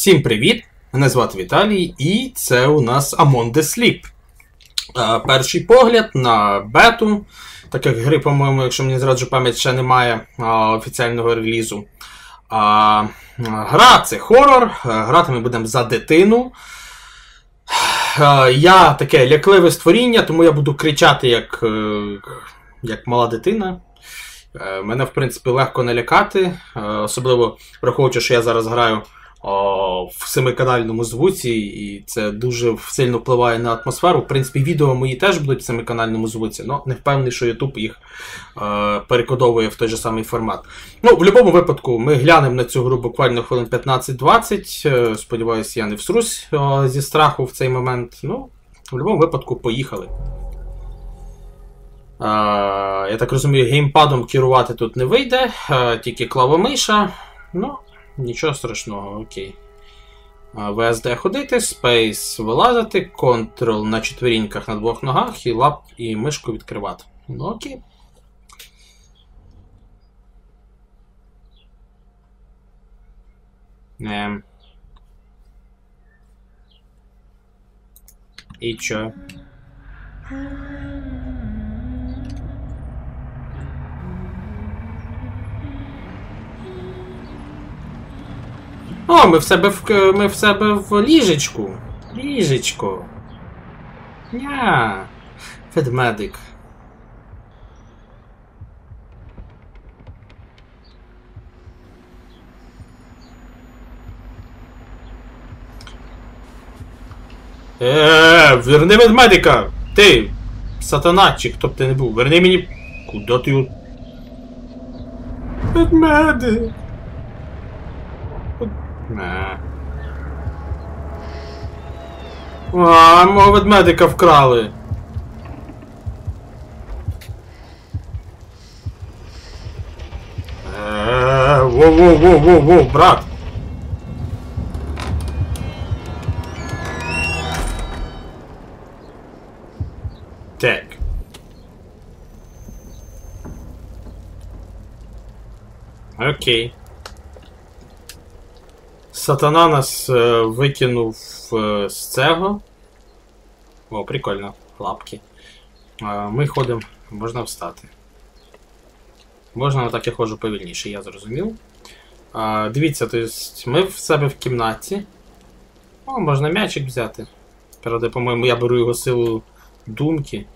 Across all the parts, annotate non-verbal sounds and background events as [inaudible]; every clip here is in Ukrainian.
Всім привіт! Мене звати Віталій, і це у нас Among the Sleep. Е, Перший погляд на бету. Так як гри, по-моєму, якщо мені зраджу пам'ять, ще немає а, офіційного релізу. Гра це хорор. Е, Грати ми будемо за дитину. Е, Я таке лякливе створіння, тому я буду кричати як, е, як мала дитина. Е, Мене, в принципі, легко налякати, е, особливо враховуючи, що я зараз граю в семиканальному звуці, і це дуже сильно впливає на атмосферу. В принципі, відео мої теж будуть в семиканальному звуці, але не впевнений, що YouTube їх е, перекодовує в той же самий формат. Ну, в будь-якому випадку, ми глянемо на цю гру буквально хвилин 15-20. Е, Сподіваюся, я не всрусь е, зі страху в цей момент. Ну, в будь-якому випадку, поїхали. Я так розумію, геймпадом керувати тут не вийде, тільки клавомиша. Ну, нічого страшного, окей. VSD ходити, Space вилазити, Ctrl на четверіньках на двох ногах і лап і мишку відкривати. Ну окей. Ем. І чо? О, ми в себе в ми в себе в ліжечку. Ліжечко. Ня. Ведмедик. Е, верни ведмедика! Ти! Сатана, чи хто б ти не був, верни мені. Куди ти? Ведмедик! Не. А, мого ведмедика вкрали. Е, Воу-воу-воу-воу-воу, брат. Так. Окей. Сатана нас е, викинув е, з цього. О, прикольно, лапки. Е, ми ходимо, можна встати. Можна отак я ходжу повільніше, я зрозумів. Е, дивіться, то есть ми в себе в кімнаті. О, можна м'ячик взяти. Правда, по-моєму, я беру його силу думки.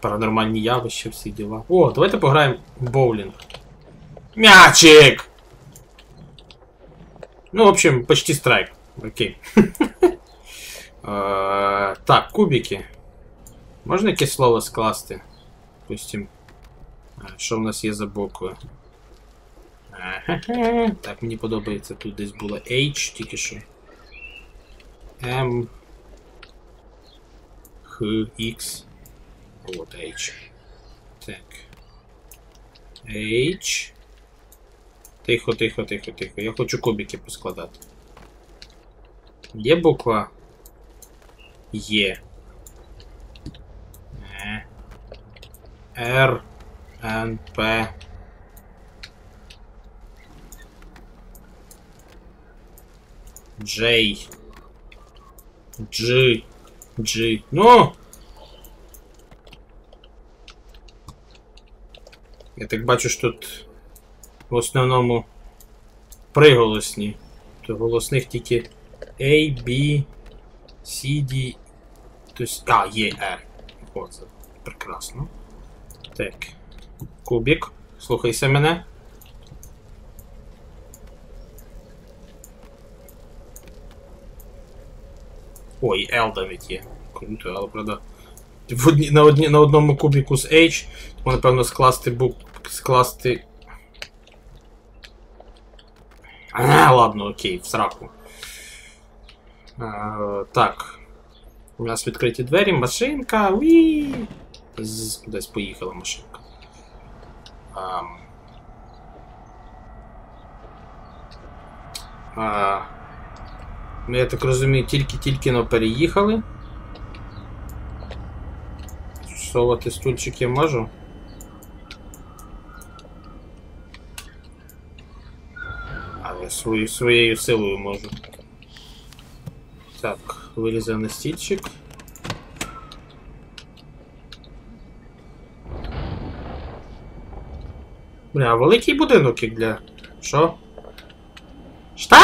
Паранормальні явища, всі діла. О, давайте пограємо в боулінг. Мячик! Ну, в общем, почти страйк. Окей. [laughs] Е, Так, кубики. Можна якесь слово скласти? Допустим. Е, Що в нас є за букви? Ага. Так, мені подобається. Тут десь було H, тільки що. M. Х, X. От H. Так. H. Тихо, тихо, тихо, тихо. Я хочу кубики поскладати. Є буква Є. Р. Н. П. Джей. Джи. Джи. Ну! Я так бачу, що тут в основному приголосні. То голосних тільки A, B, C, D. Тобто. А, є E. О, це прекрасно. Так. Кубик. Слухайся мене. Ой, L навіть є. Круто, але правда. В одні, на, одні, на одному кубіку з H, тому напевно скласти бук. скласти а, ладно, окей, в сраку. А, так. У нас відкриті двері, машинка. Уі! Кудись поїхала машинка. А, а, ну, я так розумію, тільки-тільки но переїхали. Совати стульчик я можу. Свою, своєю силою можу. Так, вилізав на стільчик. Бля, великий будинок як для. Що? Що?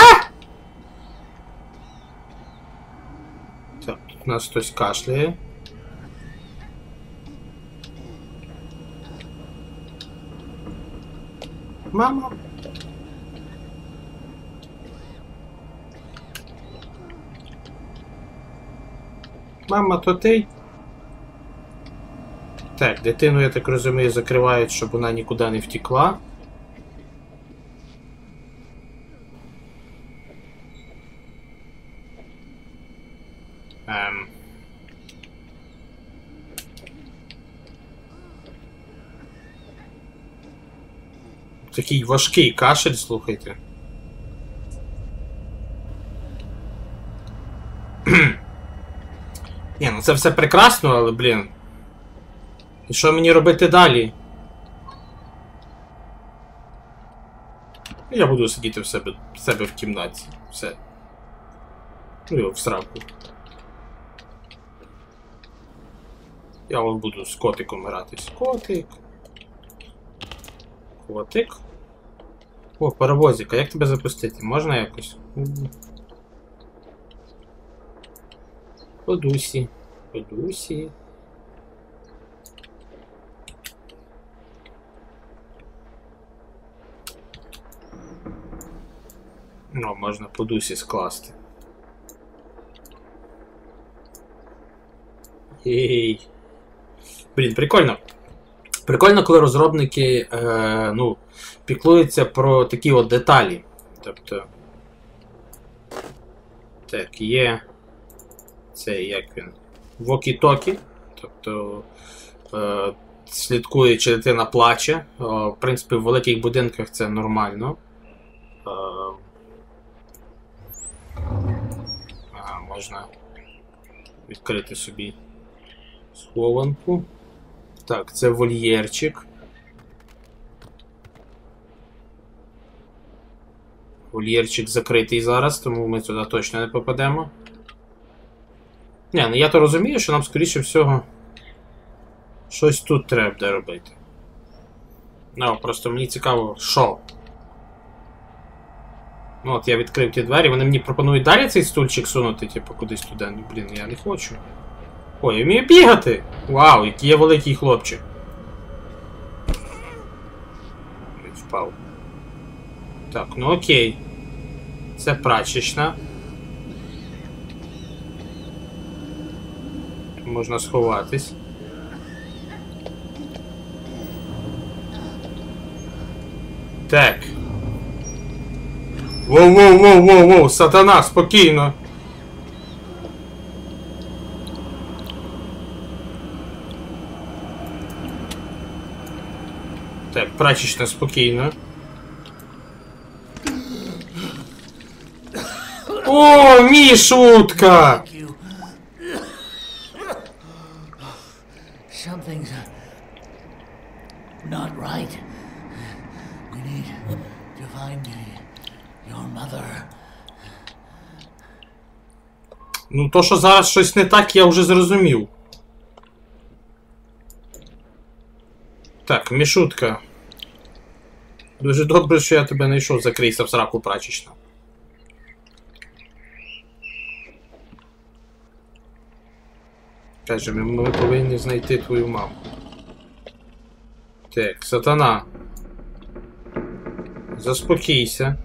Так, тут нас хтось кашляє. Мама. Мама, то ти? Так, дитину, я так розумію, закривають, щоб вона нікуди не втекла. Ем. Такий важкий кашель, слухайте. Ні, ну це все прекрасно, але, блін. І що мені робити далі? Я буду сидіти в себе, в себе в кімнаті. Все. Ну його в сраку. Я вон буду з котиком гратись. Котик. Котик. О, паровозик, а як тебе запустити? Можна якось? Подусі. Подусі. Ну, можна по дусі скласти. Єй. Блін, прикольно. Прикольно, коли розробники е, ну, піклуються про такі от деталі. Тобто. Так, є. Це як він. Вокі-токі. Тобто. Е, слідкує, чи дитина плаче. Е, в принципі, в великих будинках це нормально. Е, ага, можна відкрити собі схованку. Так, це вольєрчик. Вольєрчик закритий зараз, тому ми туди точно не попадемо. Не, ну я то розумію, що нам, скоріше всього, щось тут треба буде робити. Ну, просто мені цікаво, що. Ну, от я відкрив ті двері, вони мені пропонують далі цей стульчик сунути, типу, кудись туди. Ну, блін, я не хочу. Ой, я вмію бігати! Вау, який я великий хлопчик. Впав. Так, ну окей. Це прачечна. Можна сховатись. Так. Воу-воу-воу-воу-воу, сатана, спокійно. Так, прачечна спокійно. О, Мішутка! you. Ну, то, що зараз щось не так, я вже зрозумів. Так, Мішутка. Дуже добре, що я тебе знайшов, закрийся в сраку прачечна. Каже, ми, повинні знайти твою маму. Так, сатана. Заспокійся.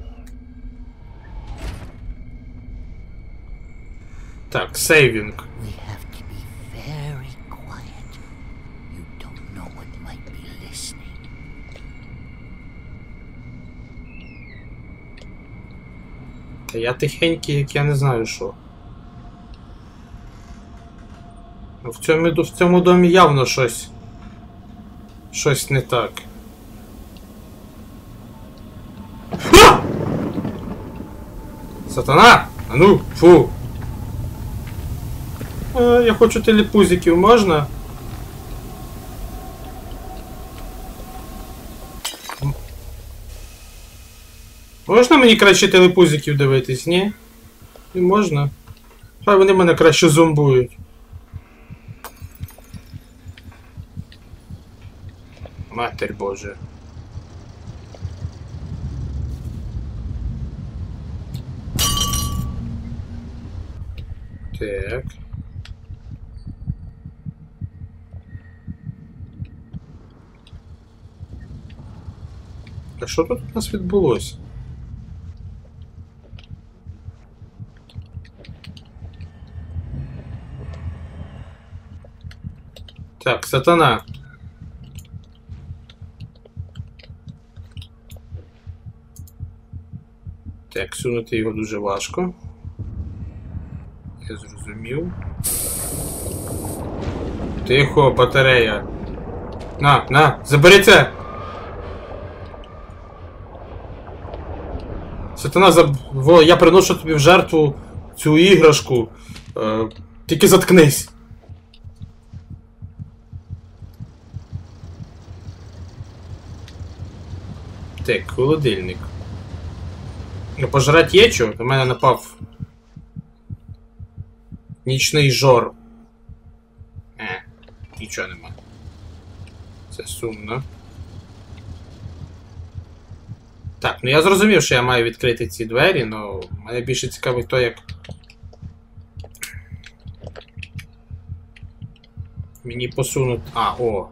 Be listening. Та я тихенький, як я не знаю що. Ну, В цьому, в цьому домі явно щось. Щось не так. А! Сатана! А ну, фу! А, я хочу телепузиків, можна? Можна мені краще телепузиків дивитись, ні? Не можна. Хай вони мене краще зомбують. Матерь Божа. Так. А що тут у нас відбулося? Так, сатана. Так, сунути його дуже важко. Я зрозумів. Тихо, батарея. На, на, забери це! Сатана, заб... Во, я приношу тобі в жертву цю іграшку. Е, тільки заткнись. Так, холодильник. Ну, пожрать є чого? До мене напав. Нічний жор. Е, нічого нема. Це сумно. Так, ну я зрозумів, що я маю відкрити ці двері, але мене більше цікавить то, як. Мені посунуть. А, о.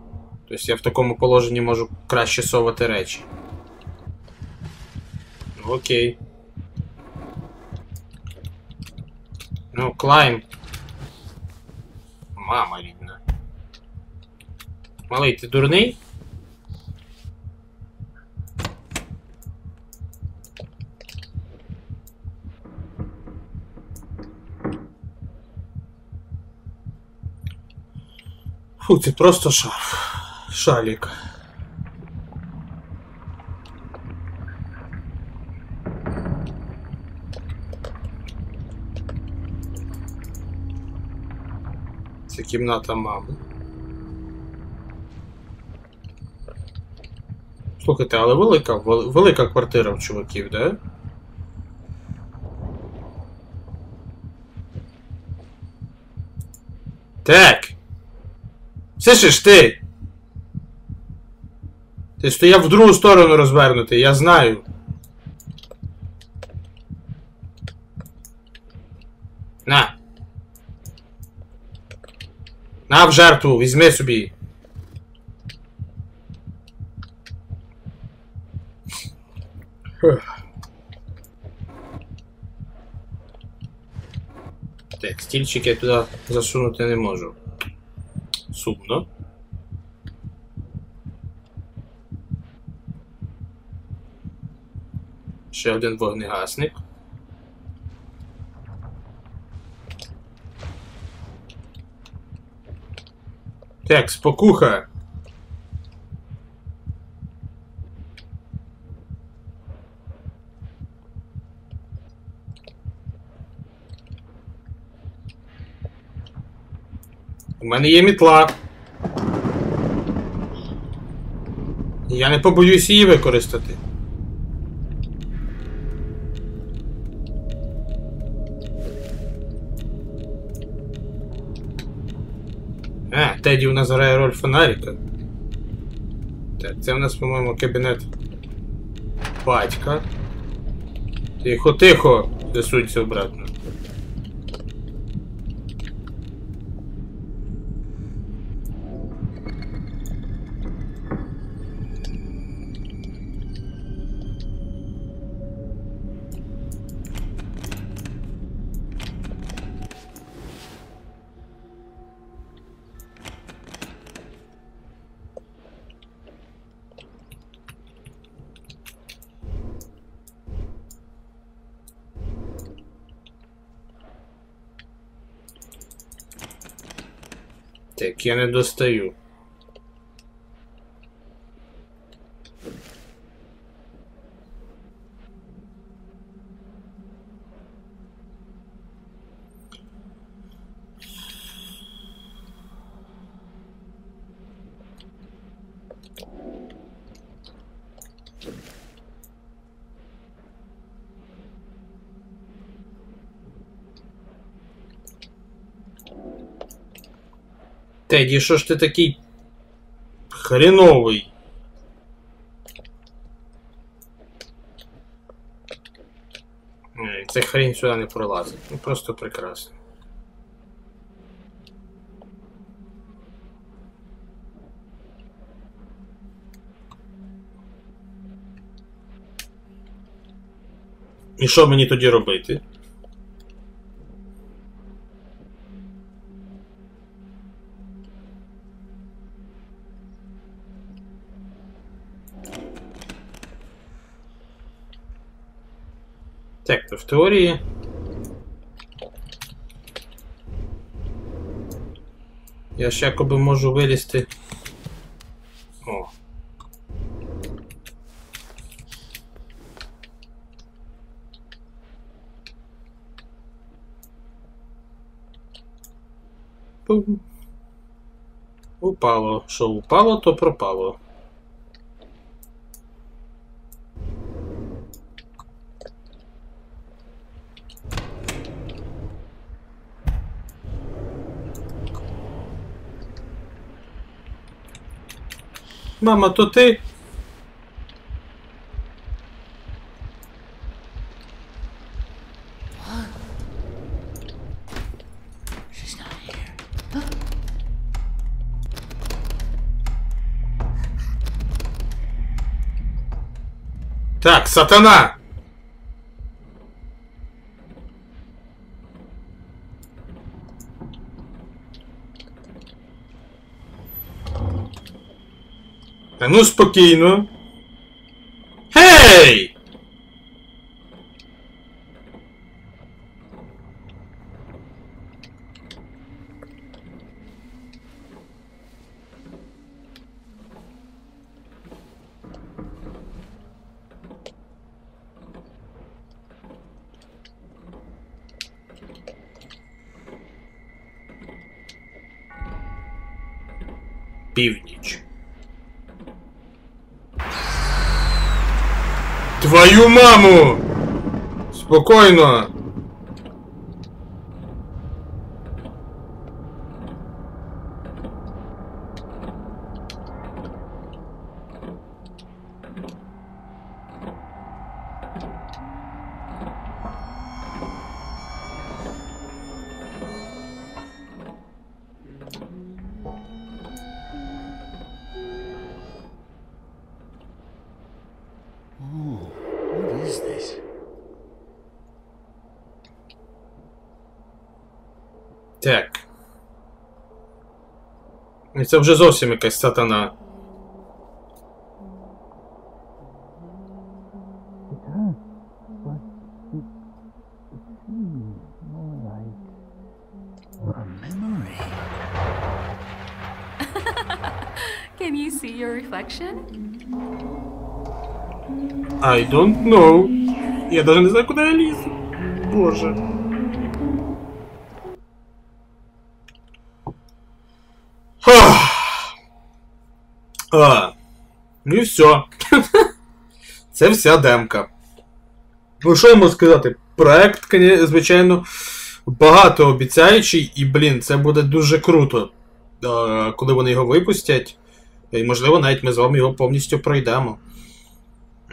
Тобто я в такому положенні можу краще совати речі. Ну, окей. Ну, клайм. Мама рідна. Малий, ти дурний? Фу, просто шарф. Шалік. Це кімната мами. Слухайте, але велика, велика квартира в чуваків, да? Так. Слышиш ти? Ти стояв в другу сторону розвернутий, я знаю. На. На в жертву, візьми собі. Так, стільчик я туди засунути не можу. Сумно. Ще один вогнегасник. Так, спокуха. У мене є мітла. Я не побоюсь її використати. А, Теді у нас грає роль фонарика. Так, це у нас, по-моєму, кабінет батька. Тихо, тихо! Засунься обратно. Так, я не достаю. Теді, що ж ти такий хреновий? Ця хрень сюди не пролазить. Ну просто прекрасно. І що мені тоді робити? Так, то в теорії. Я ж якоби можу вилізти. О. Пум. Упало. Що упало, то пропало. Мама, то ти? She's not here. Так, сатана! Та ну спокійно. Гей! Твою маму! Спокойно! І це вже зовсім якась сатана. [laughs] A memory. Can you see your reflection? I don't know. Я даже не знаю, куди я лізу. Боже. Ну і все. Це вся демка. Ну, що я можу сказати? Проект, звичайно, багатообіцяючий, і, блін, це буде дуже круто, е, коли вони його випустять. І, можливо, навіть ми з вами його повністю пройдемо.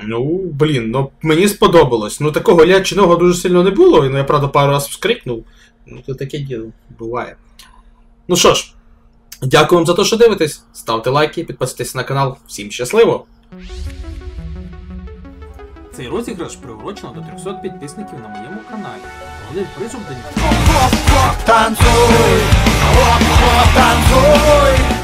Ну, блін, ну мені сподобалось. Ну такого ляченого дуже сильно не було, і ну, я правда пару раз вскрикнув. Ну, то таке діло буває. Ну що ж, дякую вам за те, що дивитесь. Ставте лайки, підписуйтесь на канал. Всім щасливо! Цей розіграш приурочено до 300 підписників на моєму каналі. Головним призом до нього. Танцуй, танцуй,